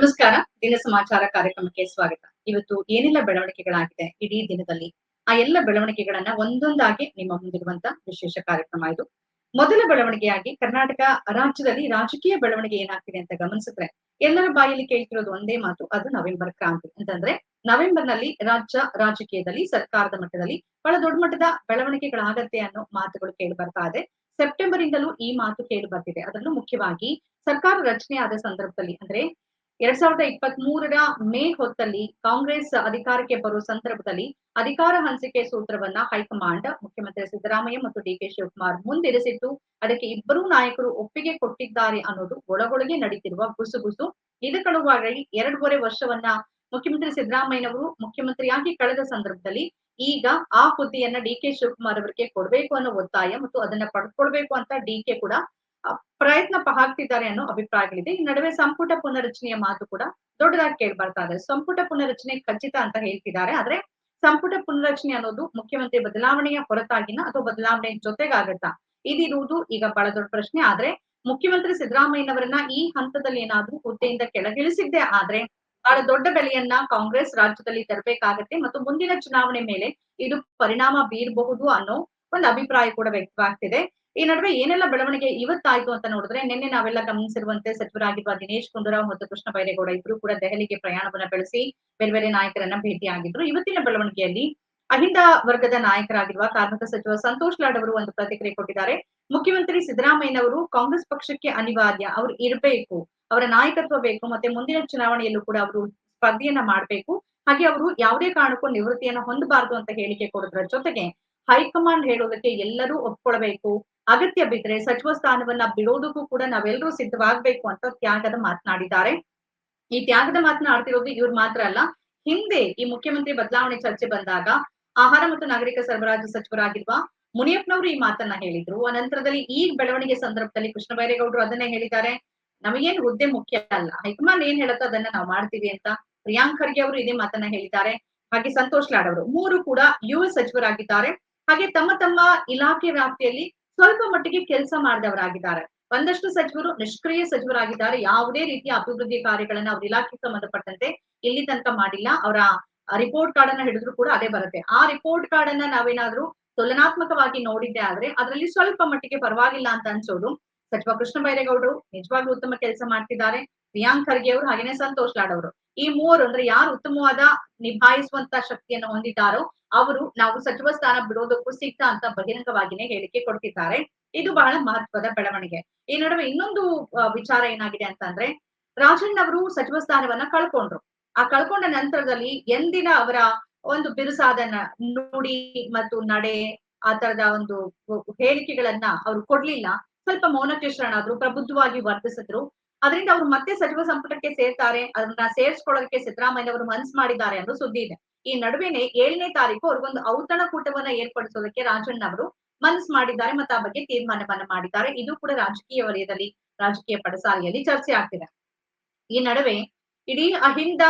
ನಮಸ್ಕಾರ. ದಿನ ಸಮಾಚಾರ ಕಾರ್ಯಕ್ರಮಕ್ಕೆ ಸ್ವಾಗತ. ಇವತ್ತು ಏನೆಲ್ಲ ಬೆಳವಣಿಗೆಗಳಾಗಿದೆ ಇಡೀ ದಿನದಲ್ಲಿ? ಆ ಎಲ್ಲ ಬೆಳವಣಿಗೆಗಳನ್ನ ಒಂದೊಂದಾಗಿ ನಿಮ್ಮ ಮುಂದಿರುವಂತ ವಿಶೇಷ ಕಾರ್ಯಕ್ರಮ ಇದು. ಮೊದಲ ಬೆಳವಣಿಗೆಯಾಗಿ ಕರ್ನಾಟಕ ರಾಜ್ಯದಲ್ಲಿ ರಾಜಕೀಯ ಬೆಳವಣಿಗೆ ಏನಾಗ್ತಿದೆ ಅಂತ ಗಮನಿಸಿದ್ರೆ, ಎಲ್ಲರ ಬಾಯಲ್ಲಿ ಕೇಳ್ತಿರೋದು ಒಂದೇ ಮಾತು, ಅದು ನವೆಂಬರ್ ಕ್ರಾಂತಿ. ಅಂತಂದ್ರೆ ನವೆಂಬರ್ನಲ್ಲಿ ರಾಜ್ಯ ರಾಜಕೀಯದಲ್ಲಿ, ಸರ್ಕಾರದ ಮಟ್ಟದಲ್ಲಿ ಬಹಳ ದೊಡ್ಡ ಮಟ್ಟದ ಬೆಳವಣಿಗೆಗಳಾಗತ್ತೆ ಅನ್ನೋ ಮಾತುಗಳು ಕೇಳಿ ಬರ್ತಾ ಇದೆ. ಸೆಪ್ಟೆಂಬರ್ ಇಂದಲೂ ಈ ಮಾತು ಕೇಳಿ ಬರ್ತಿದೆ. ಅದರಲ್ಲೂ ಮುಖ್ಯವಾಗಿ ಸರ್ಕಾರ ರಚನೆ ಆದ ಸಂದರ್ಭದಲ್ಲಿ, ಅಂದ್ರೆ ಎರಡ್ ಸಾವಿರದ ಇಪ್ಪತ್ತ್ ಮೂರರ ಮೇ ಹೊತ್ತಲ್ಲಿ ಕಾಂಗ್ರೆಸ್ ಅಧಿಕಾರಕ್ಕೆ ಬರುವ ಸಂದರ್ಭದಲ್ಲಿ ಅಧಿಕಾರ ಹಂಚಿಕೆ ಸೂತ್ರವನ್ನ ಹೈಕಮಾಂಡ್ ಮುಖ್ಯಮಂತ್ರಿ ಸಿದ್ದರಾಮಯ್ಯ ಮತ್ತು ಡಿ ಕೆ ಶಿವಕುಮಾರ್ ಮುಂದಿರಿಸಿದ್ದು ಅದಕ್ಕೆ ಇಬ್ಬರೂ ನಾಯಕರು ಒಪ್ಪಿಗೆ ಕೊಟ್ಟಿದ್ದಾರೆ ಅನ್ನೋದು ಒಳಗೊಳಗೆ ನಡೀತಿರುವ ಗುಸುಗುಸು. ಇದಕ್ಕನುವಾಗಿ ಎರಡೂವರೆ ವರ್ಷವನ್ನ ಮುಖ್ಯಮಂತ್ರಿ ಸಿದ್ದರಾಮಯ್ಯನವರು ಮುಖ್ಯಮಂತ್ರಿಯಾಗಿ ಕಳೆದ ಸಂದರ್ಭದಲ್ಲಿ ಈಗ ಆ ಹುದ್ದೆಯನ್ನ ಡಿ ಕೆ ಶಿವಕುಮಾರ್ ಅವರಿಗೆ ಕೊಡ್ಬೇಕು ಅನ್ನೋ ಒತ್ತಾಯ ಮತ್ತು ಅದನ್ನ ಪಡ್ಕೊಳ್ಬೇಕು ಅಂತ ಡಿ ಕೆ ಕೂಡ ಪ್ರಯತ್ನ ಹಾಕ್ತಿದ್ದಾರೆ ಅನ್ನೋ ಅಭಿಪ್ರಾಯಗಳಿದೆ. ಈ ನಡುವೆ ಸಂಪುಟ ಪುನರಚನೆಯ ಮಾತು ಕೂಡ ದೊಡ್ಡದಾಗಿ ಕೇಳಿ ಬರ್ತಾ ಇದೆ. ಸಂಪುಟ ಪುನರಚನೆ ಖಚಿತ ಅಂತ ಹೇಳ್ತಿದ್ದಾರೆ. ಆದ್ರೆ ಸಂಪುಟ ಪುನರಚನೆ ಅನ್ನೋದು ಮುಖ್ಯಮಂತ್ರಿ ಬದಲಾವಣೆಯ ಹೊರತಾಗಿನ ಅಥವಾ ಬದಲಾವಣೆ ಜೊತೆಗಾಗತ್ತಾ ಇದಿರುವುದು ಈಗ ಬಹಳ ದೊಡ್ಡ ಪ್ರಶ್ನೆ. ಆದ್ರೆ ಮುಖ್ಯಮಂತ್ರಿ ಸಿದ್ದರಾಮಯ್ಯನವರನ್ನ ಈ ಹಂತದಲ್ಲಿ ಏನಾದ್ರೂ ಹುದ್ದೆಯಿಂದ ಕೆಳಗಿಳಿಸಿದ್ದೆ ಆದ್ರೆ ಬಹಳ ದೊಡ್ಡ ಬೆಲೆಯನ್ನ ಕಾಂಗ್ರೆಸ್ ರಾಜ್ಯದಲ್ಲಿ ತರಬೇಕಾಗತ್ತೆ ಮತ್ತು ಮುಂದಿನ ಚುನಾವಣೆ ಮೇಲೆ ಇದು ಪರಿಣಾಮ ಬೀರಬಹುದು ಅನ್ನೋ ಒಂದು ಅಭಿಪ್ರಾಯ ಕೂಡ ವ್ಯಕ್ತವಾಗ್ತಿದೆ. ಈ ನಡುವೆ ಏನೆಲ್ಲ ಬೆಳವಣಿಗೆ ಇವತ್ತಾಯ್ತು ಅಂತ ನೋಡಿದ್ರೆ ನಿನ್ನೆ ನಾವೆಲ್ಲ ಗಮನಿಸಿರುವಂತೆ ಸಚಿವರಾಗಿರುವ ದಿನೇಶ್ ಗುಂಡೂರಾವ್ ಮತ್ತು ಕೃಷ್ಣ ಬೈರೇಗೌಡ ಇಬ್ರು ಕೂಡ ದೆಹಲಿಗೆ ಪ್ರಯಾಣವನ್ನ ಬೆಳೆಸಿ ಬೇರೆ ಬೇರೆ ನಾಯಕರನ್ನ ಭೇಟಿಯಾಗಿದ್ರು. ಇವತ್ತಿನ ಬೆಳವಣಿಗೆಯಲ್ಲಿ ಅಹಿಂದ ವರ್ಗದ ನಾಯಕರಾಗಿರುವ ಕಾರ್ಮಿಕ ಸಚಿವ ಸಂತೋಷ್ ಲಾಡ್ ಅವರು ಒಂದು ಪ್ರತಿಕ್ರಿಯೆ ಕೊಟ್ಟಿದ್ದಾರೆ. ಮುಖ್ಯಮಂತ್ರಿ ಸಿದ್ದರಾಮಯ್ಯನವರು ಕಾಂಗ್ರೆಸ್ ಪಕ್ಷಕ್ಕೆ ಅನಿವಾರ್ಯ, ಅವ್ರು ಇರಬೇಕು, ಅವರ ನಾಯಕತ್ವ ಬೇಕು, ಮತ್ತೆ ಮುಂದಿನ ಚುನಾವಣೆಯಲ್ಲೂ ಕೂಡ ಅವರು ಸ್ಪರ್ಧೆಯನ್ನ ಮಾಡಬೇಕು. ಹಾಗೆ ಅವರು ಯಾವುದೇ ಕಾರಣಕ್ಕೂ ನಿವೃತ್ತಿಯನ್ನು ಹೊಂದಬಾರದು ಅಂತ ಹೇಳಿಕೆ ಕೊಡೋದ್ರ ಜೊತೆಗೆ ಹೈಕಮಾಂಡ್ ಹೇಳೋದಕ್ಕೆ ಎಲ್ಲರೂ ಒಪ್ಕೊಳ್ಬೇಕು. ಅಗತ್ಯ ಬಿದ್ರೆ ಸಚಿವ ಸ್ಥಾನವನ್ನ ಬಿಡೋದಕ್ಕೂ ಕೂಡ ನಾವೆಲ್ಲರೂ ಸಿದ್ಧವಾಗ್ಬೇಕು ಅಂತ ತ್ಯಾಗದ ಮಾತನಾಡಿದ್ದಾರೆ. ಈ ತ್ಯಾಗದ ಮಾತನಾಡ್ತಿರೋದು ಇವ್ರು ಮಾತ್ರ ಅಲ್ಲ. ಹಿಂದೆ ಈ ಮುಖ್ಯಮಂತ್ರಿ ಬದಲಾವಣೆ ಚರ್ಚೆ ಬಂದಾಗ ಆಹಾರ ಮತ್ತು ನಾಗರಿಕ ಸರಬರಾಜು ಸಚಿವರಾಗಿರುವ ಮುನಿಯಪ್ಪನವರು ಈ ಮಾತನ್ನ ಹೇಳಿದ್ರು. ಅನಂತರದಲ್ಲಿ ಈ ಬೆಳವಣಿಗೆ ಸಂದರ್ಭದಲ್ಲಿ ಕೃಷ್ಣ ಬೈರೇಗೌಡರು ಅದನ್ನೇ ಹೇಳಿದ್ದಾರೆ. ನಮಗೇನ್ ಹುದ್ದೆ ಮುಖ್ಯ ಅಲ್ಲ. ಹೈಕಮಾಂಡ್ ಏನ್ ಹೇಳುತ್ತೋ ಅದನ್ನ ನಾವು ಮಾಡ್ತೀವಿ ಅಂತ ಪ್ರಿಯಾಂಕ್ ಖರ್ಗೆ ಅವರು ಇದೇ ಮಾತನ್ನ ಹೇಳಿದ್ದಾರೆ. ಹಾಗೆ ಸಂತೋಷ್ ಲಾಡ್ ಅವರು ಮೂರು ಕೂಡ ಯುವ ಸಚಿವರಾಗಿದ್ದಾರೆ. ಹಾಗೆ ತಮ್ಮ ತಮ್ಮ ಇಲಾಖೆ ವ್ಯಾಪ್ತಿಯಲ್ಲಿ ಸ್ವಲ್ಪ ಮಟ್ಟಿಗೆ ಕೆಲಸ ಮಾಡಿದವರಾಗಿದ್ದಾರೆ. ಒಂದಷ್ಟು ಸಚಿವರು ನಿಷ್ಕ್ರಿಯ ಸಚಿವರಾಗಿದ್ದಾರೆ. ಯಾವುದೇ ರೀತಿಯ ಅಭಿವೃದ್ಧಿ ಕಾರ್ಯಗಳನ್ನ ಅವ್ರ ಇಲಾಖೆಗೆ ಸಂಬಂಧಪಟ್ಟಂತೆ ಇಲ್ಲಿ ತನಕ ಮಾಡಿಲ್ಲ. ಅವರ ರಿಪೋರ್ಟ್ ಕಾರ್ಡ್ ಅನ್ನ ಹಿಡಿದ್ರು ಕೂಡ ಅದೇ ಬರುತ್ತೆ. ಆ ರಿಪೋರ್ಟ್ ಕಾರ್ಡ್ ಅನ್ನ ನಾವೇನಾದ್ರೂ ತುಲನಾತ್ಮಕವಾಗಿ ನೋಡಿದ್ದೆ ಆದ್ರೆ ಅದರಲ್ಲಿ ಸ್ವಲ್ಪ ಮಟ್ಟಿಗೆ ಪರವಾಗಿಲ್ಲ ಅಂತ ಅನ್ಸೋದು. ಸಚಿವ ಕೃಷ್ಣ ಬೈರೇಗೌಡರು ನಿಜವಾಗ್ಲೂ ಉತ್ತಮ ಕೆಲಸ ಮಾಡ್ತಿದ್ದಾರೆ. ಪ್ರಿಯಾಂಕ್ ಖರ್ಗೆ ಅವರು ಹಾಗೇನೆ ಸಂತೋಷ್ ಲಾಡ್ ಅವರು. ಈ ಮೂವರು ಅಂದ್ರೆ ಯಾರು ಉತ್ತಮವಾದ ನಿಭಾಯಿಸುವಂತ ಶಕ್ತಿಯನ್ನು ಹೊಂದಿದ್ದಾರೋ ಅವರು ನಾವು ಸಚಿವ ಸ್ಥಾನ ಬಿಡೋದಕ್ಕೂ ಸಿದ್ಧ ಅಂತ ಬಹಿರಂಗವಾಗಿನೇ ಹೇಳಿಕೆ ಕೊಡ್ತಿದ್ದಾರೆ. ಇದು ಬಹಳ ಮಹತ್ವದ ಬೆಳವಣಿಗೆ. ಈ ನಡುವೆ ಇನ್ನೊಂದು ವಿಚಾರ ಏನಾಗಿದೆ ಅಂತಂದ್ರೆ ರಾಜಣ್ಣ ಅವರು ಸಚಿವ ಸ್ಥಾನವನ್ನ ಕಳ್ಕೊಂಡ್ರು. ಆ ಕಳ್ಕೊಂಡ ನಂತರದಲ್ಲಿ ಎಂದಿನ ಅವರ ಒಂದು ಬಿರುಸಾದ ನುಡಿ ಮತ್ತು ನಡೆ ಆ ತರದ ಒಂದು ಹೇಳಿಕೆಗಳನ್ನ ಅವ್ರು ಕೊಡ್ಲಿಲ್ಲ. ಸ್ವಲ್ಪ ಮೌನಕ್ಕೆ ಶರಣಾದ್ರು ಪ್ರಬುದ್ಧವಾಗಿ ವರ್ತಿಸಿದ್ರು. ಅದರಿಂದ ಅವ್ರು ಮತ್ತೆ ಸಚಿವ ಸಂಪುಟಕ್ಕೆ ಸೇರ್ತಾರೆ, ಅದನ್ನ ಸೇರ್ಸ್ಕೊಳ್ಳೋದಕ್ಕೆ ಸಿದ್ದರಾಮಯ್ಯ ಅವರು ಮನ್ಸ್ ಮಾಡಿದ್ದಾರೆ ಅನ್ನೋ ಸುದ್ದಿ ಇದೆ. ಈ ನಡುವೆನೆ ಏಳನೇ ತಾರೀಕು ಅವ್ರಿಗೊಂದು ಔತಣಕೂಟವನ್ನ ಏರ್ಪಡಿಸೋದಕ್ಕೆ ರಾಜಣ್ಣ ಅವರು ಮನ್ಸ್ ಮಾಡಿದ್ದಾರೆ ಮತ್ತೆ ಆ ಬಗ್ಗೆ ತೀರ್ಮಾನವನ್ನ ಮಾಡಿದ್ದಾರೆ. ಇದು ಕೂಡ ರಾಜಕೀಯ ವಲಯದಲ್ಲಿ, ರಾಜಕೀಯ ಪಡಸಾಲೆಯಲ್ಲಿ ಚರ್ಚೆ ಆಗ್ತಿದೆ. ಈ ನಡುವೆ ಇಡೀ ಅಹಿಂದ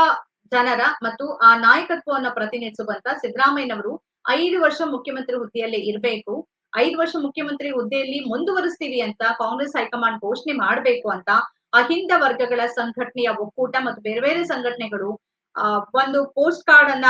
ಜನರ ಮತ್ತು ಆ ನಾಯಕತ್ವವನ್ನ ಪ್ರತಿನಿಧಿಸುವಂತ ಸಿದ್ದರಾಮಯ್ಯನವರು ಐದು ವರ್ಷ ಮುಖ್ಯಮಂತ್ರಿ ಹುದ್ದೆಯಲ್ಲೇ ಇರಬೇಕು, ಐದು ವರ್ಷ ಮುಖ್ಯಮಂತ್ರಿ ಹುದ್ದೆಯಲ್ಲಿ ಮುಂದುವರಿಸ್ತೀವಿ ಅಂತ ಕಾಂಗ್ರೆಸ್ ಹೈಕಮಾಂಡ್ ಘೋಷಣೆ ಮಾಡಬೇಕು ಅಂತ ಅಹಿಂದ ವರ್ಗಗಳ ಸಂಘಟನೆಯ ಒಕ್ಕೂಟ ಮತ್ತು ಬೇರೆ ಬೇರೆ ಸಂಘಟನೆಗಳು ಒಂದು ಪೋಸ್ಟ್ ಕಾರ್ಡ್ ಅನ್ನ,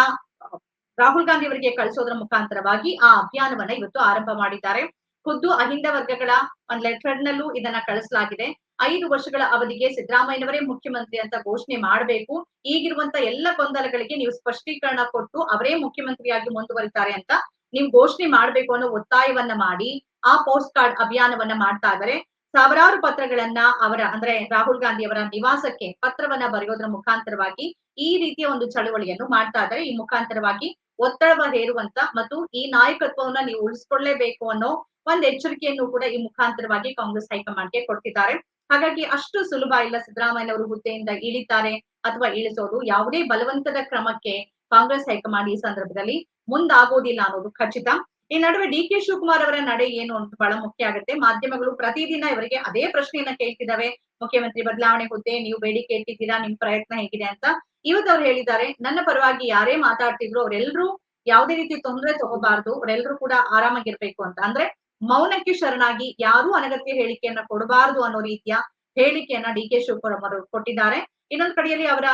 ರಾಹುಲ್ ಗಾಂಧಿ ಅವರಿಗೆ ಕಳಿಸೋದ್ರ ಮುಖಾಂತರವಾಗಿ ಆ ಅಭಿಯಾನವನ್ನ ಇವತ್ತು ಆರಂಭ ಮಾಡಿದ್ದಾರೆ. ಖುದ್ದು ಅಹಿಂದ ವರ್ಗಗಳ ಒಂದು ಲೆಟರ್ ನಲ್ಲೂ ಇದನ್ನ ಕಳಿಸಲಾಗಿದೆ. ಐದು ವರ್ಷಗಳ ಅವಧಿಗೆ ಸಿದ್ದರಾಮಯ್ಯನವರೇ ಮುಖ್ಯಮಂತ್ರಿ ಅಂತ ಘೋಷಣೆ ಮಾಡಬೇಕು. ಈಗಿರುವಂತ ಎಲ್ಲ ಗೊಂದಲಗಳಿಗೆ ನೀವು ಸ್ಪಷ್ಟೀಕರಣ ಕೊಟ್ಟು ಅವರೇ ಮುಖ್ಯಮಂತ್ರಿಯಾಗಿ ಮುಂದುವರಿತಾರೆ ಅಂತ ನೀವು ಘೋಷಣೆ ಮಾಡ್ಬೇಕು ಅನ್ನೋ ಒತ್ತಾಯವನ್ನ ಮಾಡಿ, ಆ ಪೋಸ್ಟ್ ಕಾರ್ಡ್ ಅಭಿಯಾನವನ್ನ ಮಾಡ್ತಾ ಇದ್ದಾರೆ. ಸಾವಿರಾರು ಪತ್ರಗಳನ್ನ ಅವರ, ಅಂದ್ರೆ ರಾಹುಲ್ ಗಾಂಧಿ ಅವರ ನಿವಾಸಕ್ಕೆ ಪತ್ರವನ್ನ ಬರೆಯೋದ್ರ ಮುಖಾಂತರವಾಗಿ ಈ ರೀತಿಯ ಒಂದು ಚಳವಳಿಯನ್ನು ಮಾಡ್ತಾ ಇದ್ದಾರೆ. ಈ ಮುಖಾಂತರವಾಗಿ ಒತ್ತಡವ ಹೇರುವಂತ ಮತ್ತು ಈ ನಾಯಕತ್ವವನ್ನ ನೀವು ಉಳಿಸ್ಕೊಳ್ಳೇಬೇಕು ಅನ್ನೋ ಒಂದ್ ಎಚ್ಚರಿಕೆಯನ್ನು ಕೂಡ ಈ ಮುಖಾಂತರವಾಗಿ ಕಾಂಗ್ರೆಸ್ ಹೈಕಮಾಂಡ್ಗೆ ಕೊಡ್ತಿದ್ದಾರೆ ಹಾಗಾಗಿ ಅಷ್ಟು ಸುಲಭ ಇಲ್ಲ ಸಿದ್ದರಾಮಯ್ಯ ಅವರು ಹುದ್ದೆಯಿಂದ ಇಳಿತಾರೆ ಅಥವಾ ಇಳಿಸೋದು. ಯಾವುದೇ ಬಲವಂತದ ಕ್ರಮಕ್ಕೆ ಕಾಂಗ್ರೆಸ್ ಹೈಕಮಾಂಡ್ ಈ ಸಂದರ್ಭದಲ್ಲಿ ಮುಂದಾಗೋದಿಲ್ಲ ಅನ್ನೋದು ಖಚಿತ. ಈ ನಡುವೆ ಡಿ ಕೆ ಶಿವಕುಮಾರ್ ಅವರ ನಡೆ ಏನು ಅಂತ ಬಹಳ ಮುಖ್ಯ ಆಗುತ್ತೆ. ಮಾಧ್ಯಮಗಳು ಪ್ರತಿದಿನ ಇವರಿಗೆ ಅದೇ ಪ್ರಶ್ನೆಯನ್ನ ಕೇಳ್ತಿದ್ದಾವೆ ಮುಖ್ಯಮಂತ್ರಿ ಬದಲಾವಣೆ ಹುದ್ದೆ, ನೀವು ಬೇಡಿಕೆ ಇಟ್ಟಿದ್ದೀರಾ, ನಿಮ್ ಪ್ರಯತ್ನ ಹೇಗಿದೆ ಅಂತ. ಇವತ್ತು ಅವ್ರು ಹೇಳಿದ್ದಾರೆ, ನನ್ನ ಪರವಾಗಿ ಯಾರೇ ಮಾತಾಡ್ತಿದ್ರು ಅವರೆಲ್ಲರೂ ಯಾವುದೇ ರೀತಿ ತೊಂದರೆ ತಗೋಬಾರ್ದು ಅವರೆಲ್ಲರೂ ಕೂಡ ಆರಾಮಾಗಿರ್ಬೇಕು ಅಂತ. ಅಂದ್ರೆ ಮೌನಕ್ಕೆ ಶರಣಾಗಿ ಯಾರೂ ಅನಗತ್ಯ ಹೇಳಿಕೆಯನ್ನ ಕೊಡಬಾರದು ಅನ್ನೋ ರೀತಿಯ ಹೇಳಿಕೆಯನ್ನ ಡಿ ಕೆ ಶಿವಕುಮಾರ್ ಕೊಟ್ಟಿದ್ದಾರೆ. ಇನ್ನೊಂದು ಕಡೆಯಲ್ಲಿ ಅವರ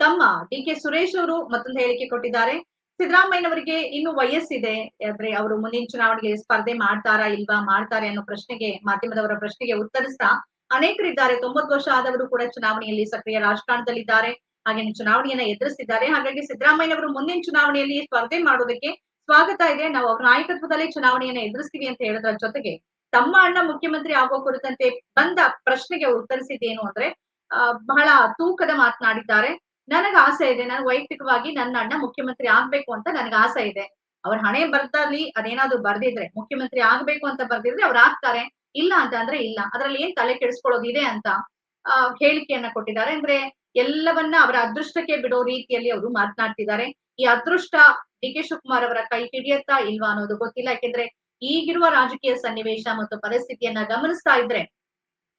ತಮ್ಮ ಡಿ ಕೆ ಸುರೇಶ್ ಅವರು ಮತ್ತೊಂದು ಹೇಳಿಕೆ ಕೊಟ್ಟಿದ್ದಾರೆ. ಸಿದ್ದರಾಮಯ್ಯನವರಿಗೆ ಇನ್ನು ವಯಸ್ಸಿದೆ, ಆದ್ರೆ ಅವರು ಮುಂದಿನ ಚುನಾವಣೆಗೆ ಸ್ಪರ್ಧೆ ಮಾಡ್ತಾರಾ ಇಲ್ವಾ, ಮಾಡ್ತಾರೆ ಅನ್ನೋ ಪ್ರಶ್ನೆಗೆ, ಮಾಧ್ಯಮದವರ ಪ್ರಶ್ನೆಗೆ ಉತ್ತರಿಸ್ತಾ ಅನೇಕರಿದ್ದಾರೆ. ತೊಂಬತ್ತು ವರ್ಷ ಆದವರು ಕೂಡ ಚುನಾವಣೆಯಲ್ಲಿ ಸಕ್ರಿಯ ರಾಜಕಾರಣದಲ್ಲಿದ್ದಾರೆ. ಹಾಗೆ ಚುನಾವಣೆಯನ್ನ ಎದುರಿಸಿದ್ದಾರೆ ಹಾಗಾಗಿ ಸಿದ್ದರಾಮಯ್ಯನವರು ಮುಂದಿನ ಚುನಾವಣೆಯಲ್ಲಿ ಸ್ಪರ್ಧೆ ಮಾಡೋದಕ್ಕೆ ಸ್ವಾಗತ ಇದೆ. ನಾವು ಅವ್ರ ನಾಯಕತ್ವದಲ್ಲೇ ಚುನಾವಣೆಯನ್ನ ಎದುರಿಸ್ತೀವಿ ಅಂತ ಹೇಳೋದ್ರ ಜೊತೆಗೆ ತಮ್ಮ ಅಣ್ಣ ಮುಖ್ಯಮಂತ್ರಿ ಆಗೋ ಕುರಿತಂತೆ ಬಂದ ಪ್ರಶ್ನೆಗೆ ಉತ್ತರಿಸಿದ್ದೇನು ಅಂದ್ರೆ ಬಹಳ ತೂಕದ ಮಾತನಾಡಿದ್ದಾರೆ. ನನಗೆ ಆಸೆ ಇದೆ. ನಾನು ವೈಯಕ್ತಿಕವಾಗಿ ನನ್ನ ಅಣ್ಣ ಮುಖ್ಯಮಂತ್ರಿ ಆಗ್ಬೇಕು ಅಂತ ನನಗೆ ಆಸೆ ಇದೆ. ಅವ್ರ ಹಣೆ ಬರದಲ್ಲಿ ಅದೇನಾದ್ರು ಬರ್ದಿದ್ರೆ, ಮುಖ್ಯಮಂತ್ರಿ ಆಗ್ಬೇಕು ಅಂತ ಬರ್ದಿದ್ರೆ ಅವ್ರು ಆಗ್ತಾರೆ. ಇಲ್ಲ ಅಂತ ಅಂದ್ರೆ ಇಲ್ಲ. ಅದ್ರಲ್ಲಿ ಏನ್ ತಲೆ ಕೆಡಿಸ್ಕೊಳ್ಳೋದಿದೆ ಅಂತ ಹೇಳಿಕೆಯನ್ನ ಕೊಟ್ಟಿದ್ದಾರೆ. ಅಂದ್ರೆ ಎಲ್ಲವನ್ನ ಅವರ ಅದೃಷ್ಟಕ್ಕೆ ಬಿಡೋ ರೀತಿಯಲ್ಲಿ ಅವರು ಮಾತನಾಡ್ತಿದ್ದಾರೆ. ಈ ಅದೃಷ್ಟ ಡಿ ಕೆ ಶಿವಕುಮಾರ್ ಅವರ ಕೈ ಹಿಡಿಯತ್ತಾ ಇಲ್ವಾ ಅನ್ನೋದು ಗೊತ್ತಿಲ್ಲ. ಯಾಕೆಂದ್ರೆ ಈಗಿರುವ ರಾಜಕೀಯ ಸನ್ನಿವೇಶ ಮತ್ತು ಪರಿಸ್ಥಿತಿಯನ್ನ ಗಮನಿಸ್ತಾ ಇದ್ರೆ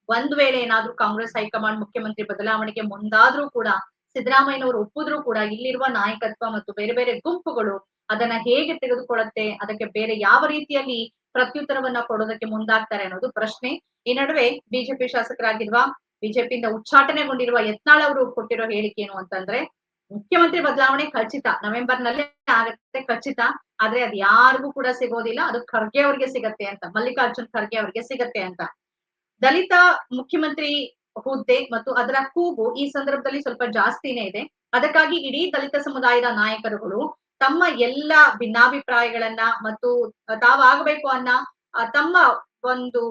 ಒಂದ್ ವೇಳೆ ಏನಾದ್ರೂ ಕಾಂಗ್ರೆಸ್ ಹೈಕಮಾಂಡ್ ಮುಖ್ಯಮಂತ್ರಿ ಬದಲಾವಣೆಗೆ ಮುಂದಾದ್ರೂ ಕೂಡ ಸಿದ್ದರಾಮಯ್ಯನವರು ಒಪ್ಪಿದ್ರು ಕೂಡ ಇಲ್ಲಿರುವ ನಾಯಕತ್ವ ಮತ್ತು ಬೇರೆ ಬೇರೆ ಗುಂಪುಗಳು ಅದನ್ನ ಹೇಗೆ ತೆಗೆದುಕೊಳ್ಳುತ್ತೆ, ಅದಕ್ಕೆ ಬೇರೆ ಯಾವ ರೀತಿಯಲ್ಲಿ ಪ್ರತ್ಯುತ್ತರವನ್ನ ಕೊಡೋದಕ್ಕೆ ಮುಂದಾಗ್ತಾರೆ ಅನ್ನೋದು ಪ್ರಶ್ನೆ. ಈ ನಡುವೆ ಬಿಜೆಪಿ ಶಾಸಕರಾಗಿರುವ, ಬಿಜೆಪಿಯಿಂದ ಉಚ್ಚಾಟನೆಗೊಂಡಿರುವ ಯತ್ನಾಳ್ ಅವರು ಕೊಟ್ಟಿರೋ ಹೇಳಿಕೆ ಏನು ಅಂತಂದ್ರೆ, ಮುಖ್ಯಮಂತ್ರಿ ಬದಲಾವಣೆ ಖಚಿತ ನವೆಂಬರ್ ನಲ್ಲೇ ಆಗತ್ತೆ ಖಚಿತ, ಆದ್ರೆ ಅದ್ ಯಾರಿಗೂ ಕೂಡ ಸಿಗೋದಿಲ್ಲ, ಅದು ಖರ್ಗೆ ಅವ್ರಿಗೆ ಸಿಗತ್ತೆ ಅಂತ, ಮಲ್ಲಿಕಾರ್ಜುನ್ ಖರ್ಗೆ ಅವ್ರಿಗೆ ಸಿಗತ್ತೆ ಅಂತ. ದಲಿತ ಮುಖ್ಯಮಂತ್ರಿ ಹುದ್ದೆ ಮತ್ತು ಅದರ ಕೂಗು ಈ ಸಂದರ್ಭದಲ್ಲಿ ಸ್ವಲ್ಪ ಜಾಸ್ತಿನೇ ಇದೆ. ಅದಕ್ಕಾಗಿ ಇಡೀ ದಲಿತ ಸಮುದಾಯದ ನಾಯಕರುಗಳು ತಮ್ಮ ಎಲ್ಲ ಭಿನ್ನಾಭಿಪ್ರಾಯಗಳನ್ನ ಮತ್ತು ತಾವಾಗಬೇಕು ಅನ್ನ ತಮ್ಮ ಒಂದು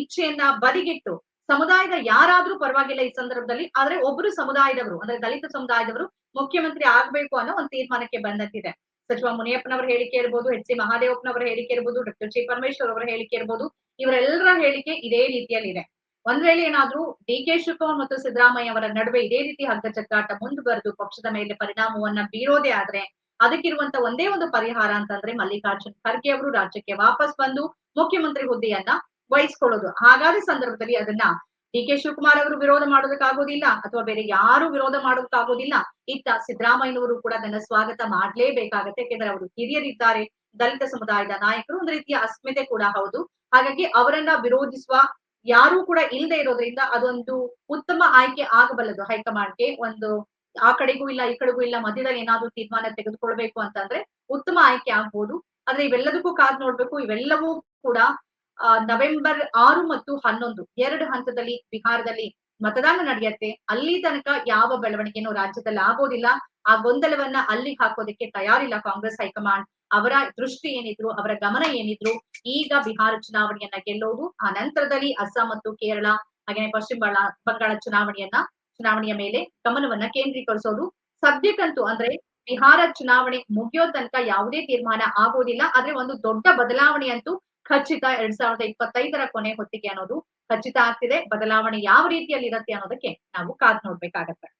ಇಚ್ಛೆಯನ್ನ ಬದಿಗಿಟ್ಟು ಸಮುದಾಯದ ಯಾರಾದ್ರೂ ಪರವಾಗಿಲ್ಲ ಈ ಸಂದರ್ಭದಲ್ಲಿ, ಆದ್ರೆ ಒಬ್ರು ಸಮುದಾಯದವರು, ಅಂದ್ರೆ ದಲಿತ ಸಮುದಾಯದವರು ಮುಖ್ಯಮಂತ್ರಿ ಆಗ್ಬೇಕು ಅನ್ನೋ ಒಂದು ತೀರ್ಮಾನಕ್ಕೆ ಬಂದಂತಿದೆ. ಸಚಿವ ಮುನಿಯಪ್ಪನವರ ಹೇಳಿಕೆ ಇರ್ಬೋದು, ಎಚ್ ಸಿ ಮಹಾದೇವಪ್ಪನವರ ಹೇಳಿಕೆ ಇರ್ಬೋದು, ಡಾಕ್ಟರ್ ಜಿ ಪರಮೇಶ್ವರ್ ಅವರ ಹೇಳಿಕೆ ಇರ್ಬೋದು, ಇವರೆಲ್ಲರ ಹೇಳಿಕೆ ಇದೇ ರೀತಿಯಲ್ಲಿದೆ. ಒಂದ್ ವೇಳೆ ಏನಾದ್ರೂ ಡಿ ಕೆ ಶಿವಕುಮಾರ್ ಮತ್ತು ಸಿದ್ದರಾಮಯ್ಯ ಅವರ ನಡುವೆ ಇದೇ ರೀತಿ ಹಗ್ಗ ಚಕ್ಕಾಟ ಮುಂದುವರೆದು ಪಕ್ಷದ ಮೇಲೆ ಪರಿಣಾಮವನ್ನ ಬೀರೋದೇ ಆದ್ರೆ ಅದಕ್ಕಿರುವಂತ ಒಂದೇ ಒಂದು ಪರಿಹಾರ ಅಂತಂದ್ರೆ ಮಲ್ಲಿಕಾರ್ಜುನ್ ಖರ್ಗೆ ಅವರು ರಾಜ್ಯಕ್ಕೆ ವಾಪಸ್ ಬಂದು ಮುಖ್ಯಮಂತ್ರಿ ಹುದ್ದೆಯನ್ನ ವಹಿಸ್ಕೊಳ್ಳೋದು. ಹಾಗಾದ ಸಂದರ್ಭದಲ್ಲಿ ಅದನ್ನ ಡಿ ಕೆ ಶಿವಕುಮಾರ್ ಅವರು ವಿರೋಧ ಮಾಡೋದಕ್ಕಾಗೋದಿಲ್ಲ ಅಥವಾ ಬೇರೆ ಯಾರು ವಿರೋಧ ಮಾಡೋದಕ್ಕಾಗೋದಿಲ್ಲ, ಇತ್ತ ಸಿದ್ದರಾಮಯ್ಯನವರು ಕೂಡ ಅದನ್ನ ಸ್ವಾಗತ ಮಾಡ್ಲೇಬೇಕಾಗತ್ತೆ. ಯಾಕೆಂದ್ರೆ ಅವರು ಹಿರಿಯರಿದ್ದಾರೆ, ದಲಿತ ಸಮುದಾಯದ ನಾಯಕರು, ಒಂದ್ ರೀತಿಯ ಅಸ್ಮಿತೆ ಕೂಡ ಹೌದು. ಹಾಗಾಗಿ ಅವರನ್ನ ವಿರೋಧಿಸುವ ಯಾರೂ ಕೂಡ ಇಲ್ಲದೆ ಇರೋದ್ರಿಂದ ಅದೊಂದು ಉತ್ತಮ ಆಯ್ಕೆ ಆಗಬಲ್ಲದು ಹೈಕಮಾಂಡ್ಗೆ. ಒಂದು ಆ ಕಡೆಗೂ ಇಲ್ಲ, ಈ ಕಡೆಗೂ ಇಲ್ಲ, ಮಧ್ಯದಲ್ಲಿ ಏನಾದ್ರೂ ತೀರ್ಮಾನ ತೆಗೆದುಕೊಳ್ಬೇಕು ಅಂತಂದ್ರೆ ಉತ್ತಮ ಆಯ್ಕೆ ಆಗ್ಬೋದು. ಆದ್ರೆ ಇವೆಲ್ಲದಕ್ಕೂ ಕಾದ್ ನೋಡ್ಬೇಕು, ಇವೆಲ್ಲವೂ ಕೂಡ ನವೆಂಬರ್ ಆರು ಮತ್ತು ಹನ್ನೊಂದು ಎರಡು ಹಂತದಲ್ಲಿ ಬಿಹಾರದಲ್ಲಿ ಮತದಾನ ನಡೆಯುತ್ತೆ. ಅಲ್ಲಿ ತನಕ ಯಾವ ಬೆಳವಣಿಗೆನೂ ರಾಜ್ಯದಲ್ಲಿ ಆಗೋದಿಲ್ಲ. ಆ ಗೊಂದಲವನ್ನ ಅಲ್ಲಿ ಹಾಕೋದಕ್ಕೆ ತಯಾರಿಲ್ಲ ಕಾಂಗ್ರೆಸ್ ಹೈಕಮಾಂಡ್. ಅವರ ದೃಷ್ಟಿ ಏನಿದ್ರು, ಅವರ ಗಮನ ಏನಿದ್ರು, ಈಗ ಬಿಹಾರ ಚುನಾವಣೆಯನ್ನ ಗೆಲ್ಲೋದು, ಆ ನಂತರದಲ್ಲಿ ಅಸ್ಸಾಂ ಮತ್ತು ಕೇರಳ ಹಾಗೆ ಪಶ್ಚಿಮ ಬಂಗಾಳ ಬಂಗಾಳ ಚುನಾವಣೆಯನ್ನ, ಚುನಾವಣೆಯ ಮೇಲೆ ಗಮನವನ್ನ ಕೇಂದ್ರೀಕರಿಸೋದು. ಸದ್ಯಕ್ಕಂತೂ ಅಂದ್ರೆ ಬಿಹಾರ ಚುನಾವಣೆ ಮುಗಿಯೋ ತನಕ ಯಾವುದೇ ತೀರ್ಮಾನ ಆಗೋದಿಲ್ಲ. ಆದ್ರೆ ಒಂದು ದೊಡ್ಡ ಬದಲಾವಣೆ ಅಂತೂ ಖಚಿತ ಎರಡ್ ಸಾವಿರದ ಇಪ್ಪತ್ತೈದರ ಕೊನೆ ಹೊತ್ತಿಗೆ ಅನ್ನೋದು ಖಚಿತ ಆಗ್ತಿದೆ. ಬದಲಾವಣೆ ಯಾವ ರೀತಿಯಲ್ಲಿ ಇರುತ್ತೆ ಅನ್ನೋದಕ್ಕೆ ನಾವು ಕಾದ್ ನೋಡ್ಬೇಕಾಗತ್ತೆ.